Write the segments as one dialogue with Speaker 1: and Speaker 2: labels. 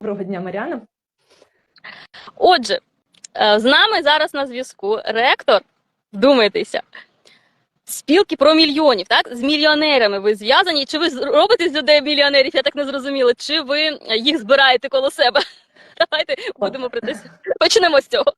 Speaker 1: Доброго дня, Маріана.
Speaker 2: Отже, е, з нами зараз на зв'язку ректор, вдумайтеся, спілки про мільйонів, так? З мільйонерами ви зв'язані. Чи ви робите з людей мільйонерів? Я так не зрозуміла. Чи ви їх збираєте коло себе? Давайте будемо про це. Почнемо з цього.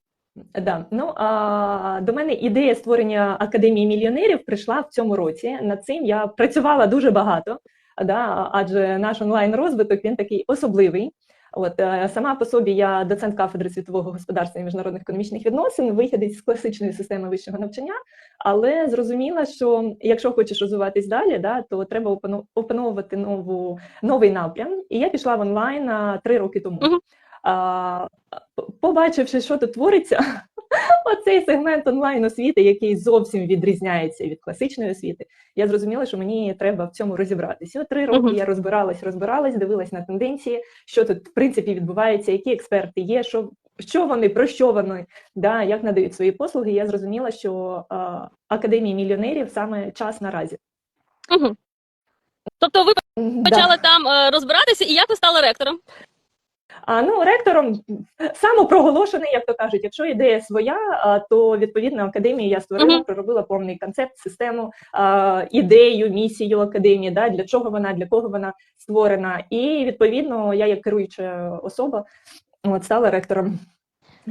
Speaker 1: Да. Ну, а, до мене ідея створення академії мільйонерів прийшла в цьому році. Над цим я працювала дуже багато, да, адже наш онлайн розвиток він такий особливий. От е, сама по собі я доцент кафедри світового господарства і міжнародних економічних відносин, вихідець з класичної системи вищого навчання, але зрозуміла, що якщо хочеш розвиватись далі, да, то треба опано- опановувати нову новий напрям. І я пішла в онлайн три роки тому.
Speaker 2: Мгм.
Speaker 1: А, побачивши, що тут твориться, оцей сегмент онлайн освіти, який зовсім відрізняється від класичної освіти, я зрозуміла, що мені треба в цьому розібратися. От три роки
Speaker 2: Мгм.
Speaker 1: я розбиралась, розбиралась, дивилась на тенденції, що тут в принципі відбувається, які експерти є, що, що вони, про що вони, да, як надають свої послуги. Я зрозуміла, що а, академії мільйонерів саме час наразі.
Speaker 2: Угу. Тобто ви почали там е, розбиратися, і як ви стали ректором?
Speaker 1: А ну ректором самопроголошений, як то кажуть, якщо ідея своя, то відповідно академію я створила, проробила повний концепт, систему, ідею, місію академії, да, для чого вона, для кого вона створена. І відповідно я, як керуюча особа, от стала ректором.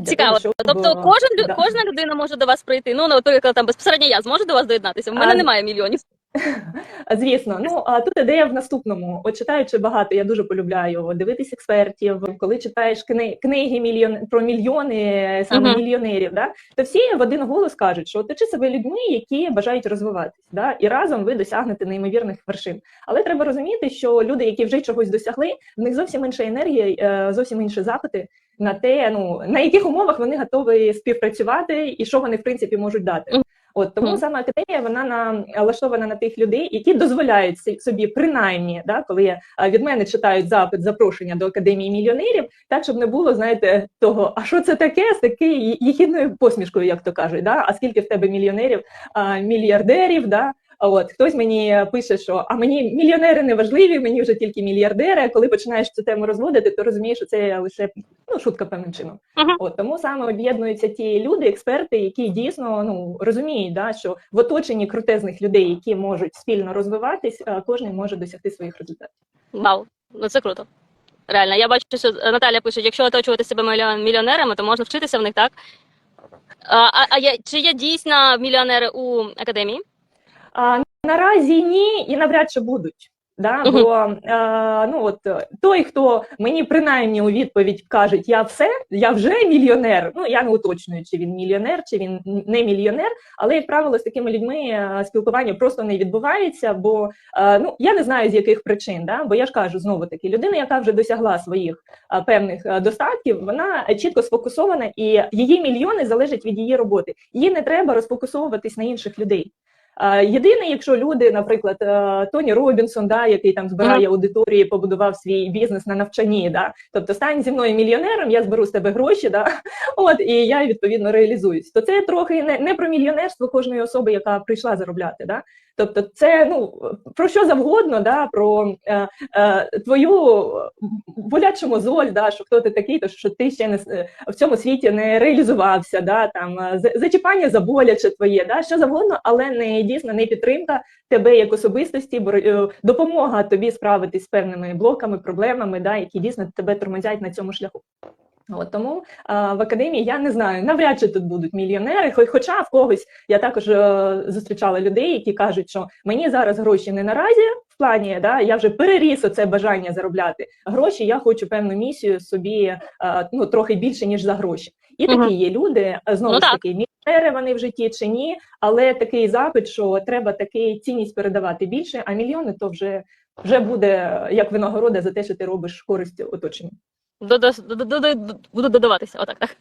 Speaker 2: Цікаво.
Speaker 1: того, щоб,
Speaker 2: Тобто
Speaker 1: е,
Speaker 2: кожен
Speaker 1: да.
Speaker 2: кожна людина може до вас прийти. Ну, наприклад, там безпосередньо я зможу до вас доєднатися. В мене
Speaker 1: А,
Speaker 2: немає мільйонів.
Speaker 1: Звісно, ну а тут ідея в наступному. От читаючи багато, я дуже полюбляю дивитись експертів. Коли читаєш кни, книги мільйон про мільйони саме
Speaker 2: Мгм.
Speaker 1: мільйонерів, да то всі в один голос кажуть, що оточи себе людьми, які бажають розвиватись, да, і разом ви досягнете неймовірних вершин. Але треба розуміти, що люди, які вже чогось досягли, в них зовсім інша енергія, е, зовсім інші запити на те, ну на яких умовах вони готові співпрацювати і що вони в принципі можуть дати. От тому саме академія вона налаштована на тих людей, які дозволяють собі принаймні, да, коли я, від мене читають запит запрошення до академії мільйонерів, так щоб не було, знаєте, того, а що це таке з такою їхідною посмішкою, як то кажуть, да? а скільки в тебе мільйонерів, а, мільярдерів, да? От хтось мені пише, що а мені мільйонери не важливі, мені вже тільки мільярдери. А коли починаєш цю тему розводити, то розумієш, що це лише ну шутка певним чином.
Speaker 2: Мгм.
Speaker 1: От тому саме об'єднуються ті люди, експерти, які дійсно ну розуміють, да, що в оточенні крутезних людей, які можуть спільно розвиватись, кожен може досягти своїх результатів.
Speaker 2: Вау, ну це круто. Реально, я бачу, що Наталя пише: якщо оточувати себе мільйон- мільйонерами, то можна вчитися в них, так? А, а, а я, чи є дійсно мільйонери у академії?
Speaker 1: А наразі ні, і навряд чи будуть. Да?
Speaker 2: Мгм.
Speaker 1: Бо е, ну от той, хто мені принаймні у відповідь каже, я все, я вже мільйонер. Ну я не уточнюю, чи він мільйонер, чи він не мільйонер. Але як правило, з такими людьми спілкування просто не відбувається. Бо е, ну я не знаю з яких причин. Да? Бо я ж кажу знову таки, людина, яка вже досягла своїх е, певних достатків, вона чітко сфокусована, і її мільйони залежать від її роботи. Їй не треба розфокусовуватись на інших людей. Е, Єдине, якщо люди, наприклад, е, Тоні Робінсон, да, який там збирає аудиторії, побудував свій бізнес на навчанні, да, тобто стань зі мною мільйонером, я зберу з тебе гроші, да, от і я відповідно реалізуюсь. То це трохи не, не про мільйонерство кожної особи, яка прийшла заробляти. Да. Тобто, це ну про що завгодно, да, про е, е, твою болячу мозоль, да, що хто ти такий, то що ти ще не в цьому світі не реалізувався, да, там е, зачіпання за боляче твоє, да, що завгодно, але не дійсно не підтримка тебе як особистості, е, допомога тобі справитись з певними блоками, проблемами, да, які дійсно тебе тормозять на цьому шляху. От тому а, в академії я не знаю, навряд чи тут будуть мільйонери. хо- Хоча в когось я також а, зустрічала людей, які кажуть, що мені зараз гроші не наразі плані, да, я вже переріс оце бажання заробляти гроші. Я хочу певну місію собі е, ну трохи більше ніж за гроші. І
Speaker 2: угу.
Speaker 1: такі є люди. е, Знову
Speaker 2: Ну,
Speaker 1: ж
Speaker 2: так.
Speaker 1: таки, мільйонери вони в житті чи ні, але такий запит, що треба такий цінність передавати більше, а мільйони то вже, вже буде як винагорода за те, що ти робиш користь оточенню.
Speaker 2: Буду додаватися. Отак, так.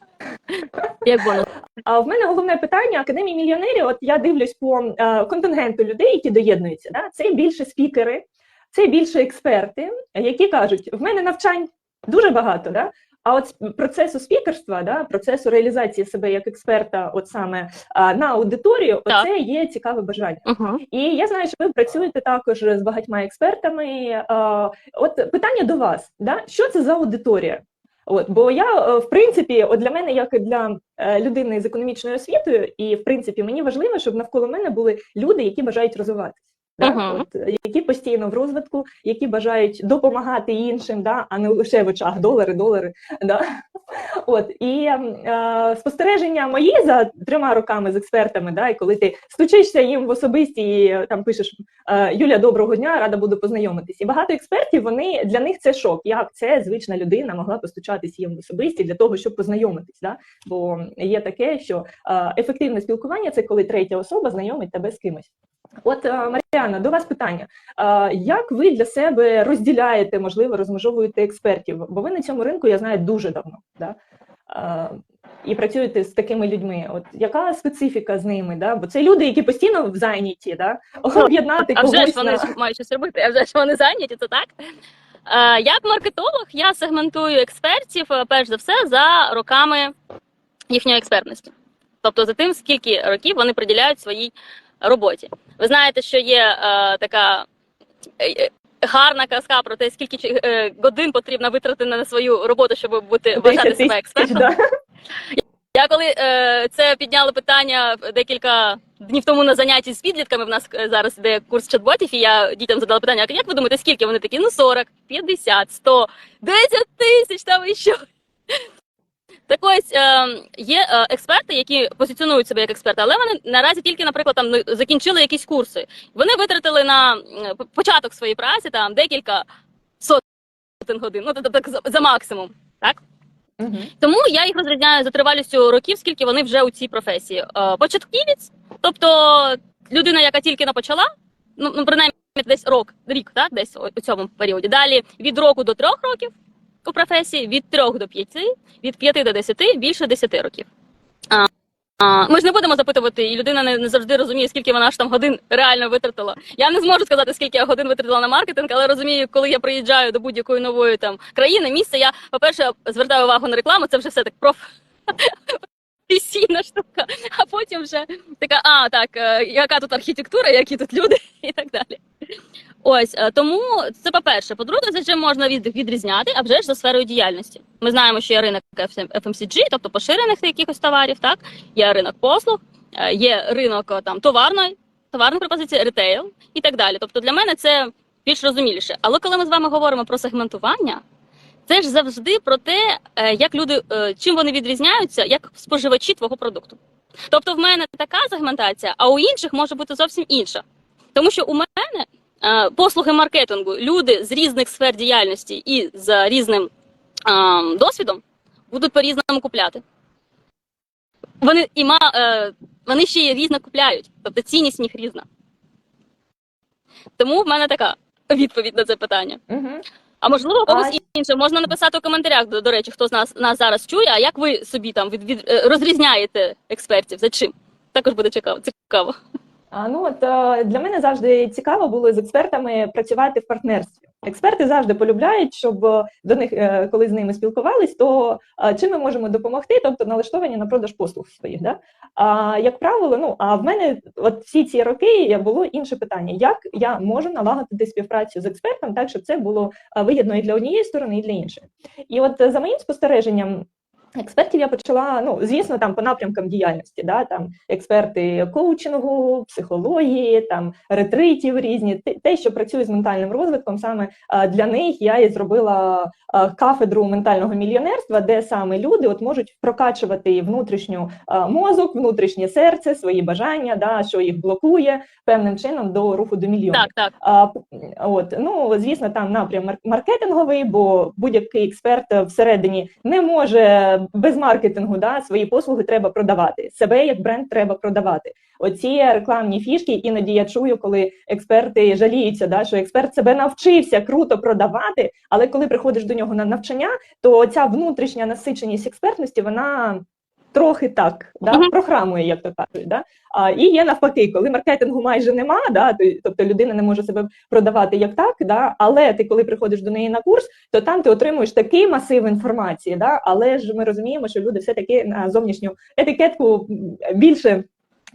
Speaker 2: Як бонус.
Speaker 1: А в мене головне питання академії мільйонерів. От я дивлюсь по е, контингенту людей, які доєднуються. Да? Це більше спікери, це більше експерти, які кажуть: в мене навчань дуже багато, да? А от процесу спікерства, да, процесу реалізації себе як експерта, от саме а, на аудиторію,
Speaker 2: Так.
Speaker 1: оце є цікаве бажання.
Speaker 2: Угу.
Speaker 1: І я знаю, що ви працюєте також з багатьма експертами. А, От питання до вас: да? що це за аудиторія? От, бо я, е, в принципі, от для мене, як і для е, людини з економічною освітою, і в принципі мені важливо, щоб навколо мене були люди, які бажають розвиватися. Да?
Speaker 2: Мгм.
Speaker 1: От, які постійно в розвитку, які бажають допомагати іншим, да? а не лише в очах долари, долари. Да? От і е, спостереження мої за трьома роками з експертами, да, і коли ти стучишся їм в особисті і е, там пишеш е, Юля, доброго дня, рада буду познайомитись. І багато експертів вони для них це шок. Як це звична людина могла постучатись їм в особисті для того, щоб познайомитись? Да? Бо є таке, що е, ефективне спілкування це коли третя особа знайомить тебе з кимось. От е, Маріана, до вас питання. Е, Як ви для себе розділяєте, можливо, розмежовуєте експертів? Бо ви на цьому ринку я знаю дуже давно. Да? Е, І працюєте з такими людьми. От яка специфіка з ними? Да? Бо це люди, які постійно зайняті, да? об'єднати
Speaker 2: А вже ж вони
Speaker 1: на...
Speaker 2: ж мають щось робити, а вже ж вони зайняті, це так. Як маркетолог я сегментую експертів перш за все за роками їхньої експертності. Тобто за тим, скільки років вони приділяють своїй роботі. Ви знаєте, що є е, така е, е, гарна казка про те, скільки е, годин потрібно витратити на свою роботу, щоб бути вважати себе експертом.
Speaker 1: да?
Speaker 2: Я коли е, це підняли питання декілька днів тому на занятті з підлітками. В нас е, зараз іде курс чат-ботів, і я дітям задала питання: «А як ви думаєте, скільки вони такі? Ну 40, 50, 100, 10 тисяч там і що. Так ось е, є е, експерти, які позиціонують себе як експерти, але вони наразі тільки, наприклад, там ну, закінчили якісь курси. Вони витратили на початок своєї праці там декілька сотень годин, ну тобто так за, максимум. Так
Speaker 1: Мгм.
Speaker 2: тому я їх розрізняю за тривалістю років, скільки вони вже у цій професії. Е, Початківець, тобто людина, яка тільки не почала, ну, ну принаймні десь рок, рік, так, десь у цьому періоді. Далі від року до трьох років у професії, від трьох до п'яти, від п'яти до десяти, більше десяти років. А, а, ми ж не будемо запитувати, і людина не, не завжди розуміє, скільки вона ж там годин реально витратила. Я не зможу сказати, скільки я годин витратила на маркетинг, але розумію, коли я приїжджаю до будь-якої нової там країни, місця, я, по-перше, звертаю увагу на рекламу, це вже все так проф. Професійна штука, а потім вже така, а так, е, яка тут архітектура, які тут люди, і так далі. Ось е, тому це по-перше. По-друге, за чим можна від, відрізняти, а вже ж за сферою діяльності. Ми знаємо, що є ринок FMCG, тобто поширених якихось товарів, так є ринок послуг, е, є ринок е, там товарної, товарних пропозицій, ретейл і так далі. Тобто для мене це більш розуміліше. Але коли ми з вами говоримо про сегментування, це ж завжди про те, як люди чим вони відрізняються як споживачі твого продукту. Тобто, в мене така сегментація, а у інших може бути зовсім інша. Тому що у мене послуги маркетингу, люди з різних сфер діяльності і з різним е, досвідом будуть по-різному купляти. Вони і ма, е, вони ще й різно купляють, тобто цінність в них різна. Тому в мене така відповідь на це питання. А можливо, когось інше можна написати у коментарях. До, до речі, хто з нас нас зараз чує. А як ви собі там від, від е, розрізняєте експертів? За чим? Також буде цікаво.
Speaker 1: Ну от е, для мене завжди цікаво було з експертами працювати в партнерстві. Експерти завжди полюбляють, щоб до них, е, коли з ними спілкувались, то е, чим ми можемо допомогти, тобто налаштовані на продаж послуг своїх. Да? А як правило, ну а в мене от всі ці роки було інше питання: як я можу налагодити співпрацю з експертом, так щоб це було вигідно і для однієї сторони, і для іншої. І от за моїм спостереженням. Експертів я почала, ну звісно, там по напрямкам діяльності, да, там експерти коучингу, психології, там ретритів різні, те- що працює з ментальним розвитком, саме для них я і зробила кафедру ментального мільйонерства, де саме люди от можуть прокачувати внутрішню мозок, внутрішнє серце, свої бажання, да, що їх блокує певним чином до руху до мільйонів.
Speaker 2: Так, так.
Speaker 1: А, от, ну, звісно, там напрям мар- маркетинговий, бо будь-який експерт е, всередині не може без маркетингу да, свої послуги треба продавати. Себе як бренд треба продавати. Оці рекламні фішки іноді я чую, коли експерти жаліються, да, що експерт себе навчився круто продавати, але коли приходиш до нього на навчання, то ця внутрішня насиченість експертності, вона трохи так, да,
Speaker 2: Мгм.
Speaker 1: прохрамує, як то кажуть. Да? А, і є навпаки, коли маркетингу майже нема, да, тобто людина не може себе продавати як так, да, але ти, коли приходиш до неї на курс, то там ти отримуєш такий масив інформації, да, але ж ми розуміємо, що люди все-таки на зовнішню етикетку більше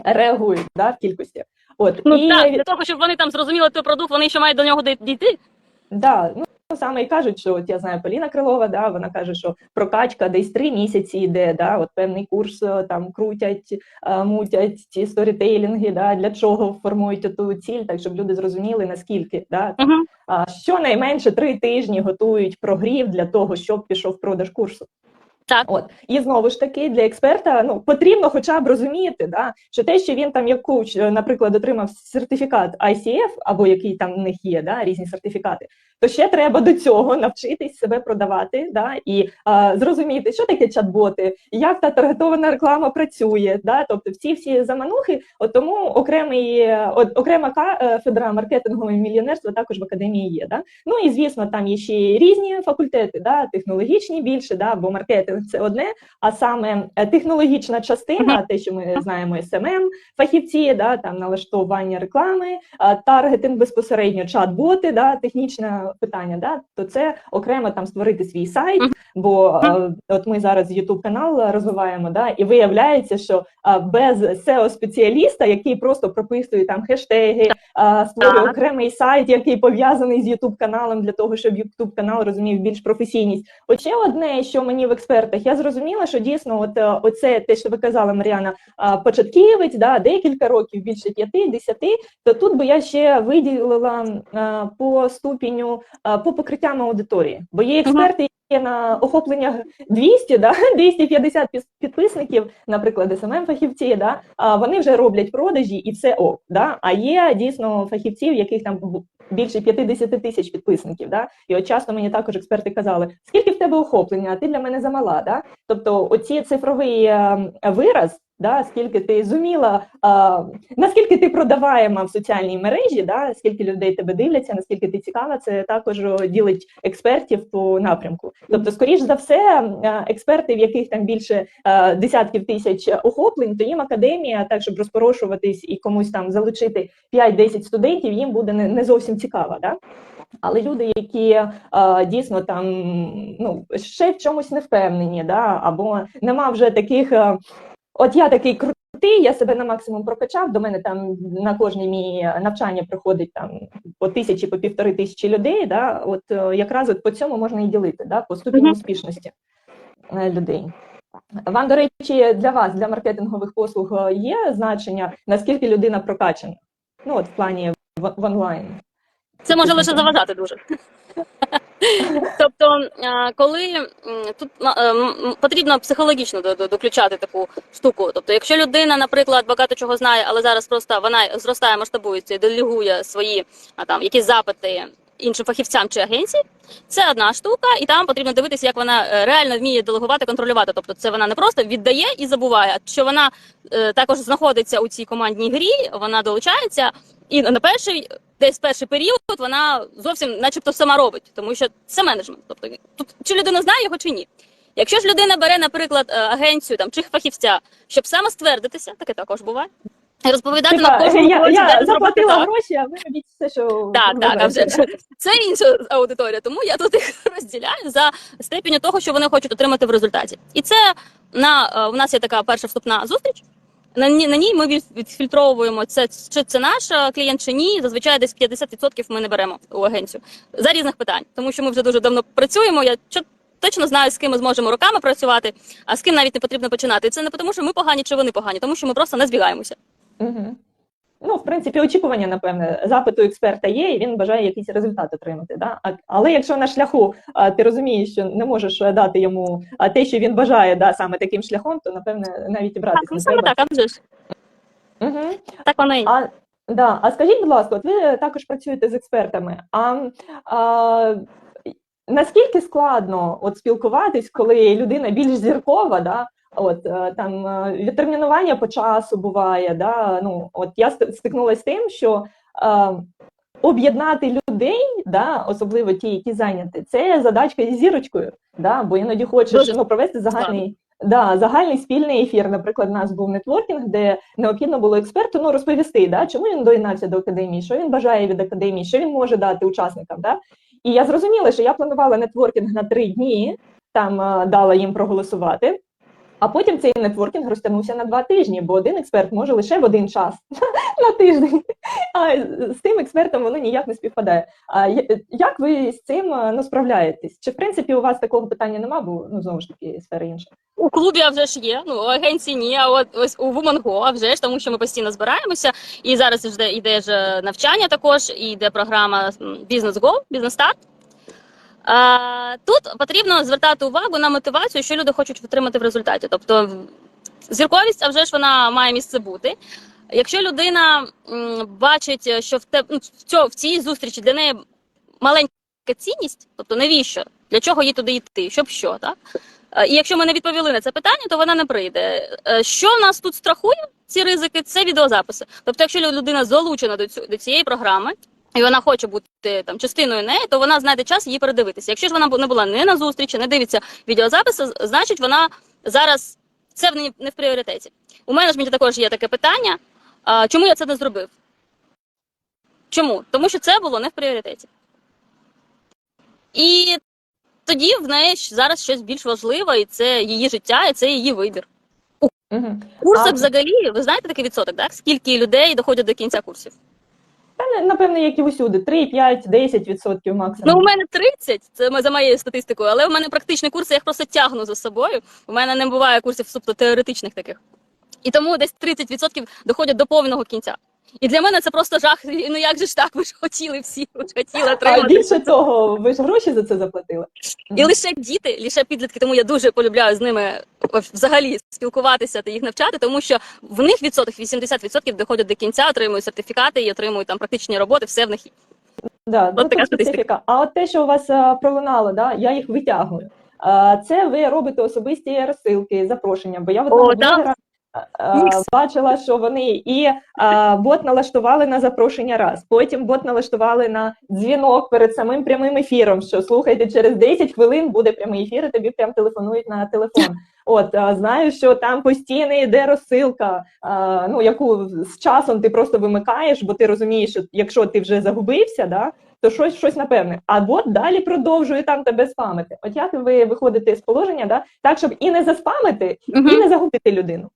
Speaker 1: реагують да, в кількості. От,
Speaker 2: Ну
Speaker 1: і,
Speaker 2: так, для того, щоб вони там зрозуміли той продукт, вони ще мають до нього дійти.
Speaker 1: Да, ну саме і кажуть, що от я знаю Поліна Крилова, да, вона каже, що прокачка десь три місяці йде, да, от певний курс е, там крутять, е, мутять ці сторітейлінги, да, для чого формують ту ціль, так щоб люди зрозуміли наскільки. Да,
Speaker 2: Угу.
Speaker 1: а, щонайменше три тижні готують прогрів для того, щоб пішов продаж курсу.
Speaker 2: Так.
Speaker 1: От і знову ж таки для експерта ну потрібно хоча б розуміти, да, що те, що він там як коуч, е, наприклад, отримав сертифікат ICF, або який там в них є, да, різні сертифікати, то ще треба до цього навчитись себе продавати, да, і а, зрозуміти, що таке чат-боти, як та таргетована реклама працює. Да, тобто всі всі заманухи, от тому окремий е, от, окрема кафедра маркетингового мільйонерства також в академії є. Да? Ну і звісно, там є ще різні факультети, да, технологічні більше, да, бо маркетинг це одне, а саме е, технологічна частина, те, що ми знаємо, SMM, фахівці, да, там налаштування реклами, таргетинг безпосередньо, чат-боти, да, технічне питання, да, то це окремо там створити свій сайт, бо е, от ми зараз YouTube канал розвиваємо, да, і виявляється, що без SEO-спеціаліста, який просто прописує там хештеги, створює окремий сайт, який пов'язаний з YouTube каналом для того, щоб YouTube канал розумів більш професійність. От ще одне, що мені в експертах, я зрозуміла, що дійсно, от е, оце те, що ви казали, Мар'яна, початківець, да, декілька років, більше п'яти, десяти, то тут би я ще виділила по ступеню, а, по покриттям аудиторії, бо є експерти. Є на охоплення 200, да, 250 піс- підписників, наприклад, СММ фахівці, да, вони вже роблять продажі і все ок. Да, а є дійсно фахівців, яких там більше 50 тисяч підписників. Да, і от часто мені також експерти казали, скільки в тебе охоплення, а ти для мене замала. Да? Тобто, оці цифровий е, вираз. Да, скільки ти зуміла, а, наскільки ти продаваєма в соціальній мережі, да, скільки людей тебе дивляться, наскільки ти цікава, це також ділить експертів по напрямку. Тобто, скоріш за все, експерти, в яких там більше е, десятків тисяч охоплень, то їм академія, так щоб розпорошуватись і комусь там залучити 5-10 студентів, їм буде не, не зовсім цікава. Да? Але люди, які е, дійсно там ну ще в чомусь не впевнені, да, або нема вже таких. е, От я такий крутий, я себе на максимум прокачав. До мене там на кожне мій навчання приходить там по тисячі, по півтори тисячі людей. Да, от е, якраз от по цьому можна і ділити, да, по ступені успішності е, людей. Вам, до речі, для вас, для маркетингових послуг, е, є значення, наскільки людина прокачана? Ну, от в плані в, в онлайн.
Speaker 2: Це може лише заважати дуже. Тобто, коли тут потрібно психологічно до- до- доключати таку штуку. Тобто, якщо людина, наприклад, багато чого знає, але зараз просто вона зростає, масштабується і делегує свої там якісь запити іншим фахівцям чи агенції, це одна штука, і там потрібно дивитися, як вона е, реально вміє делегувати, контролювати. Тобто, це вона не просто віддає і забуває, а що вона е, також знаходиться у цій командній грі, вона долучається. І на перший десь перший період вона зовсім, начебто, сама робить, тому що це менеджмент. Тобто тут чи людина знає його, чи ні. Якщо ж людина бере, наприклад, е, агенцію там чи фахівця, щоб саме ствердитися, таке також буває. Розповідати на
Speaker 1: Типа,
Speaker 2: кожному
Speaker 1: я,
Speaker 2: кроці, де
Speaker 1: я заплатила
Speaker 2: так.
Speaker 1: гроші, а ви робіть все, що
Speaker 2: Так, так, а вже ж це інша аудиторія. Тому я тут їх розділяю за степінню того, що вони хочуть отримати в результаті. І це на е, у нас є така перша вступна зустріч. На на ній ми від- відфільтровуємо це, чи це наш клієнт чи ні. Зазвичай десь 50% ми не беремо у агенцію за різних питань, тому що ми вже дуже давно працюємо. Я точно знаю, з ким ми зможемо роками працювати, а з ким навіть не потрібно починати. І це не тому, що ми погані чи вони погані, тому що ми просто не збігаємося.
Speaker 1: Угу. Ну, в принципі, очікування, напевне, запиту експерта є, і він бажає якийсь результат отримати. Да? Але якщо на шляху ти розумієш, що не можеш дати йому те, що він бажає, да, саме таким шляхом, то напевне навіть і братись
Speaker 2: Так, ну саме
Speaker 1: треба.
Speaker 2: так, а вже ж
Speaker 1: Угу.
Speaker 2: так воно і.
Speaker 1: А, да, а скажіть, будь ласка, от ви також працюєте з експертами. А, а наскільки складно от спілкуватись, коли людина більш зіркова, да? От е, там е, відтермінування по часу буває, да? ну от я стикнулася з тим, що е, об'єднати людей, да, особливо ті, які зайняті, це задачка із зірочкою, да? бо іноді хочеш ну, провести загальний Да, загальний спільний ефір. Наприклад, у нас був нетворкінг, де необхідно було експерту ну, розповісти, да, чому він доєднався до академії, що він бажає від академії, що він може дати учасникам. Да? І я зрозуміла, що я планувала нетворкінг на три дні, там е, дала їм проголосувати. А потім цей нетворкінг розтягнувся на два тижні, бо один експерт може лише в один час на тиждень. А з тим експертом воно ніяк не співпадає. А як ви з цим е, ну, справляєтесь? Чи в принципі у вас такого питання нема, бо ну знову ж таки сфера інша?
Speaker 2: У клубі а вже ж є, ну у агенції ні, а от ось у Woman.Go, а вже ж, тому що ми постійно збираємося. І зараз йде, йде ж навчання також, і йде програма Go, Business Start. А, тут потрібно звертати увагу на мотивацію, що люди хочуть отримати в результаті. Тобто зірковість, а вже ж вона має місце бути. Якщо людина бачить, що в, те, ну, в, цій зустрічі для неї маленька цінність, тобто навіщо, для чого їй туди йти, щоб що, так? І якщо ми не відповіли на це питання, то вона не прийде. Е, Що в нас тут страхує ці ризики? Це відеозаписи. Тобто, якщо людина залучена до цієї програми. І вона хоче бути там частиною неї, то вона знайде час її передивитися. Якщо ж вона не була не на зустрічі, не дивиться відеозаписи, значить вона зараз це в неї не в пріоритеті. У менеджменті також є таке питання: а, чому я це не зробив? Чому? Тому що це було не в пріоритеті. І тоді в неї зараз щось більш важливе, і це її життя, і це її вибір.
Speaker 1: Угу.
Speaker 2: Курсах
Speaker 1: А-
Speaker 2: взагалі, ви знаєте такий відсоток, так? Скільки людей доходять до кінця курсів?
Speaker 1: Та напевно, як і усюди, 3, 5, 10 відсотків максимум.
Speaker 2: Ну, у мене 30, це за моєю статистикою, але у мене практичні курси, я їх просто тягну за собою. У мене не буває курсів тобто теоретичних таких. І тому десь 30% доходять до повного кінця. І для мене це просто жах. Ну як же ж так? Ви ж хотіли всі, ви ж хотіли
Speaker 1: а більше того, ви ж гроші за це заплатили.
Speaker 2: І лише діти, лише підлітки, тому я дуже полюбляю з ними взагалі спілкуватися та їх навчати, тому що в них відсоток 80% доходять до кінця, отримують сертифікати і отримують там практичні роботи, все в них.
Speaker 1: Да, ну,
Speaker 2: така статистика.
Speaker 1: А от те, що у вас а, пролунало, да, я їх витягую. А, це ви робите особисті розсилки, запрошення. Бо я в одного
Speaker 2: О,
Speaker 1: блогера. Бачила, що вони і а, бот налаштували на запрошення раз, потім бот налаштували на дзвінок перед самим прямим ефіром. Що слухайте, через 10 хвилин буде прямий ефір, і тобі прям телефонують на телефон. От а, знаю, що там постійно йде розсилка, а, ну яку з часом ти просто вимикаєш, бо ти розумієш, що якщо ти вже загубився, да, то щось щось напевне. А бот далі продовжує там тебе спамити. От як ви виходите з положення, да, так щоб і не заспамити, і не загубити людину.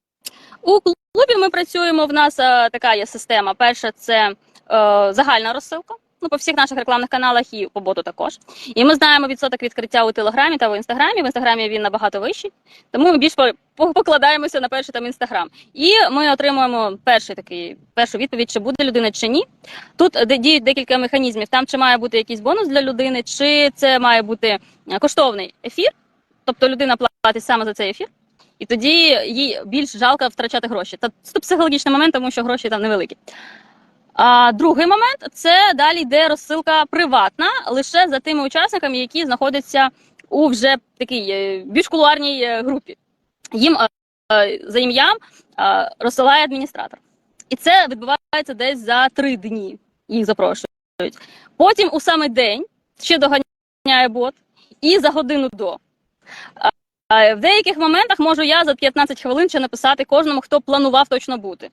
Speaker 2: У клубі ми працюємо. В нас е, така є система. Перша це е, загальна розсилка. Ну, по всіх наших рекламних каналах і по боту також. І ми знаємо відсоток відкриття у Телеграмі та в інстаграмі. В інстаграмі він набагато вищий, тому ми більш по- по- покладаємося на перший там інстаграм. І ми отримуємо перший такий першу відповідь, чи буде людина чи ні. Тут діють декілька механізмів. Там чи має бути якийсь бонус для людини, чи це має бути е, коштовний ефір, тобто людина платить саме за цей ефір. І тоді їй більш жалко втрачати гроші. Та це психологічний момент, тому що гроші там невеликі. А другий момент це далі йде розсилка приватна лише за тими учасниками, які знаходяться у вже такій е, більш кулуарній е, групі. Їм е, за ім'ям розсилає адміністратор. І це відбувається десь за три дні. Їх запрошують. Потім у саме день ще доганяє бот, і за годину до. А В деяких моментах можу я за 15 хвилин ще написати кожному, хто планував точно бути.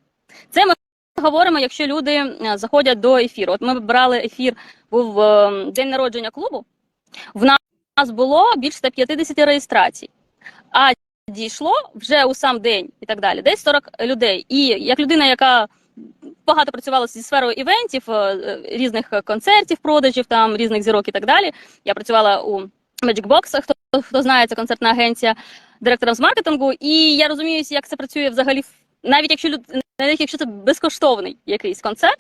Speaker 2: Це ми говоримо, якщо люди е, заходять до ефіру. От ми брали ефір, був е, день народження клубу. В нас було більш 150 реєстрацій, а дійшло вже у сам день і так далі. Десь 40 людей. І як людина, яка багато працювала зі сферою івентів, е, е, різних концертів, продажів, там різних зірок і так далі. Я працювала у Magic хто, хто знає, це концертна агенція директором з маркетингу, і я розумію, як це працює взагалі, навіть якщо навіть якщо це безкоштовний якийсь концерт.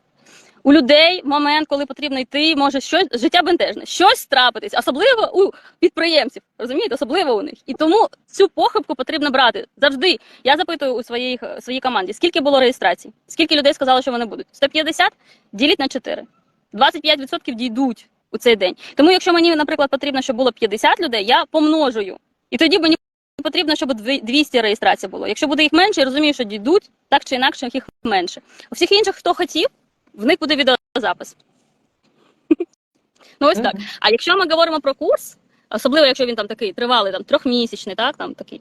Speaker 2: У людей момент, коли потрібно йти, може щось життя бентежне, щось трапитись, особливо у підприємців, розумієте, особливо у них. І тому цю похибку потрібно брати завжди. Я запитую у своїй своїй команді, скільки було реєстрацій, скільки людей сказали, що вони будуть. 150? Діліть на 4. 25% дійдуть у цей день. Тому, якщо мені, наприклад, потрібно, щоб було 50 людей, я помножую. І тоді мені потрібно, щоб 200 реєстрацій було. Якщо буде їх менше, я розумію, що дійдуть, так чи інакше їх менше. У всіх інших, хто хотів, в них буде відеозапис. Ну ось так. А якщо ми говоримо про курс, особливо якщо він там такий тривалий, там трьохмісячний, так там такий.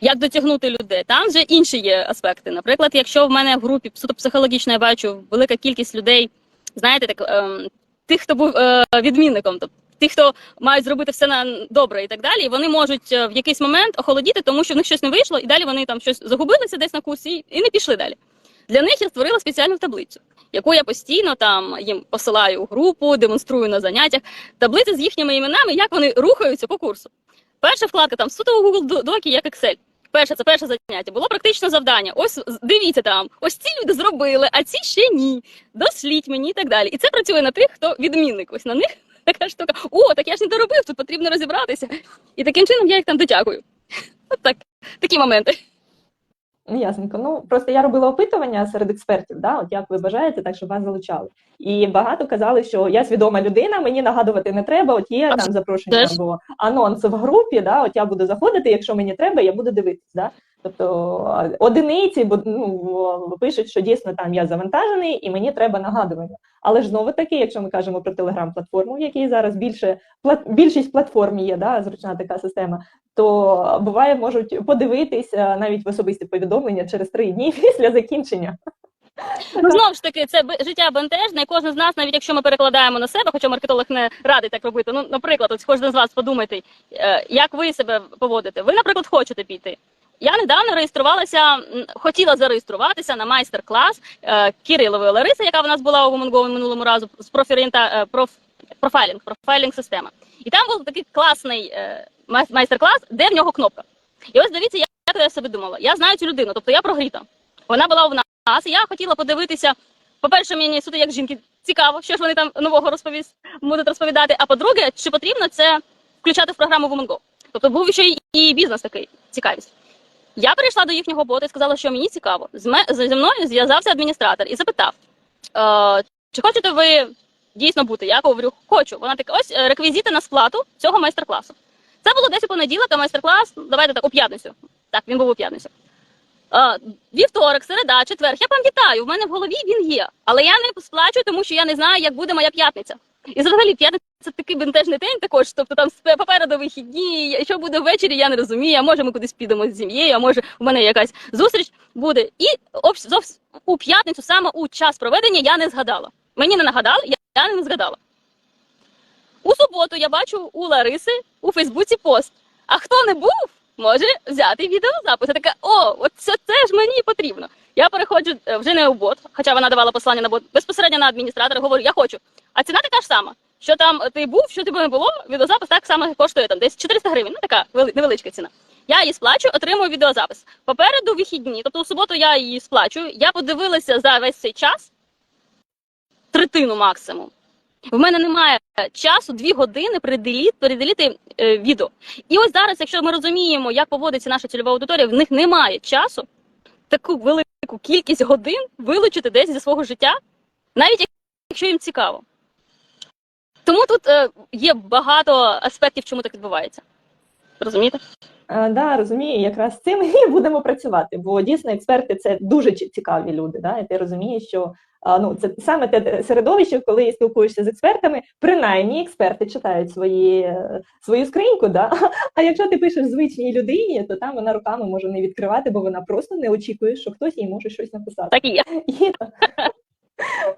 Speaker 2: Як дотягнути людей? Там вже інші є аспекти. Наприклад, якщо в мене в групі суто психологічно я бачу велика кількість людей, знаєте, так ем, тих, хто був е, відмінником, тобто тих, хто мають зробити все на добре і так далі, вони можуть е, в якийсь момент охолодіти, тому що в них щось не вийшло, і далі вони там щось загубилися десь на курсі і не пішли далі. Для них я створила спеціальну таблицю, яку я постійно там їм посилаю у групу, демонструю на заняттях. Таблиця з їхніми іменами, як вони рухаються по курсу. Перша вкладка там суто у Google Докі, як Excel. Перше, це перше заняття. Було практичне завдання. Ось дивіться там, ось ці люди зробили, а ці ще ні. Дослідь мені і так далі. І це працює на тих, хто відмінник. Ось на них така штука. О, так я ж не доробив, тут потрібно розібратися. І таким чином я їх там дотягую. От так, такі моменти.
Speaker 1: Ну, ясненько. Ну просто я робила опитування серед експертів, да, от як ви бажаєте, так щоб вас залучали. І багато казали, що я свідома людина, мені нагадувати не треба. От є там запрошення або анонс в групі. Да, от я буду заходити. Якщо мені треба, я буду дивитись. Да. Тобто одиниці бо, ну, пишуть, що дійсно там я завантажений і мені треба нагадування. Але ж знову таки, якщо ми кажемо про телеграм-платформу, в якій зараз більше більшість платформ є, да, зручна така система, то буває, можуть подивитись навіть в особисті повідомлення через три дні після закінчення.
Speaker 2: Ну знову ж таки, це життя бентежне, кожен з нас, навіть якщо ми перекладаємо на себе, хоча маркетолог не радить так робити. Ну, наприклад, ось кожен з вас подумайте, е, як ви себе поводите. Ви, наприклад, хочете піти. Я недавно реєструвалася, хотіла зареєструватися на майстер-клас е, Кирилової Лариси, яка в нас була у Монгові минулому разу з профорієнта е, проф, профайлінг, профайлінг система. І там був такий класний е, майстер-клас, де в нього кнопка. І ось дивіться, як як я собі думала. Я знаю цю людину, тобто я прогріта. Вона була в нас, і я хотіла подивитися. По-перше, мені суто як жінки цікаво, що ж вони там нового розповість будуть розповідати. А по-друге, чи потрібно це включати в програму Woman.Go? Тобто був ще і бізнес такий цікавість. Я перейшла до їхнього бота і сказала, що мені цікаво. Зі мною зв'язався адміністратор і запитав: е, чи хочете ви дійсно бути? Я говорю, хочу. Вона така, ось е, реквізити на сплату цього майстер-класу. Це було десь у понеділок, а майстер-клас, давайте так, у п'ятницю. Так, він був у п'ятницю. Е, вівторок, середа, четвер. Я пам'ятаю, в мене в голові він є. Але я не сплачу, тому що я не знаю, як буде моя п'ятниця. І взагалі п'ятниця це такий бентежний день також. Тобто там попереду вихідні, що буде ввечері, я не розумію. А може ми кудись підемо з сім'єю, а може у мене якась зустріч буде. І у п'ятницю, саме у час проведення, я не згадала. Мені не нагадали, я, не згадала. У суботу я бачу у Лариси у Фейсбуці пост. А хто не був, може взяти відеозапис. Я така, о, от це, це ж мені потрібно. Я переходжу е, вже не у бот, хоча вона давала послання на бот, безпосередньо на адміністратора, говорю, я хочу. А ціна така ж сама. Що там ти був, що тебе не було, відеозапис так само коштує там десь 400 гривень. Ну така вели- невеличка ціна. Я її сплачу, отримую відеозапис. Попереду вихідні, тобто у суботу я її сплачую. Я подивилася за весь цей час третину максимум. В мене немає часу дві години переділіти е, відео. І ось зараз, якщо ми розуміємо, як поводиться наша цільова аудиторія, в них немає часу таку велику кількість годин вилучити десь зі свого життя, навіть якщо їм цікаво. Тому тут е, є багато аспектів, чому так відбувається. Розумієте?
Speaker 1: А, да, розумію, якраз з цим і будемо працювати, бо дійсно експерти це дуже ці- цікаві люди. Да? І ти розумієш, що а, ну, це саме те середовище, коли спілкуєшся з експертами, принаймні експерти читають свої, е, свою скриньку. Да? А якщо ти пишеш звичній людині, то там вона руками може не відкривати, бо вона просто не очікує, що хтось їй може щось написати.
Speaker 2: Так і є.
Speaker 1: І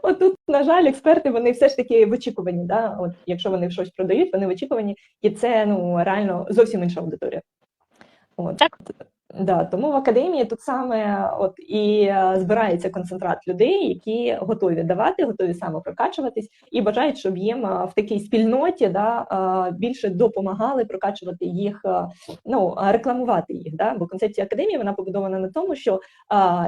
Speaker 1: от тут, на жаль, експерти вони все ж таки в очікуванні. Да? От, якщо вони щось продають, вони в очікуванні, і це ну реально зовсім інша аудиторія. От.
Speaker 2: Так.
Speaker 1: Да, тому в академії тут саме от і е, збирається концентрат людей, які готові давати, готові самопрокачуватись і бажають, щоб їм е, в такій спільноті да, е, більше допомагали прокачувати їх, ну рекламувати їх. Да? Бо концепція академії вона побудована на тому, що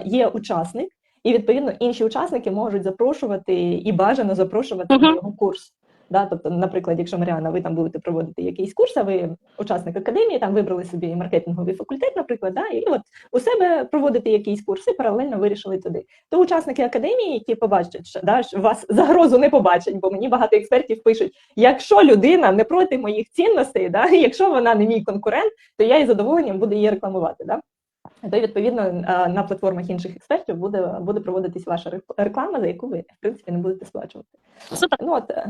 Speaker 1: є учасник, і відповідно інші учасники можуть запрошувати і бажано запрошувати
Speaker 2: Мгм.
Speaker 1: на його курс. Да, тобто, наприклад, якщо Маріана, ви там будете проводити якийсь курс, а ви учасник академії, там вибрали собі маркетинговий факультет, наприклад, да, і от у себе проводите якийсь курс і паралельно вирішили туди. То учасники академії, які побачать, що да, що вас загрозу не побачать, бо мені багато експертів пишуть: якщо людина не проти моїх цінностей, да, якщо вона не мій конкурент, то я із задоволенням буду її рекламувати. Да. То відповідно на платформах інших експертів буде, буде проводитись ваша реклама, за яку ви в принципі не будете сплачувати. Ну от е,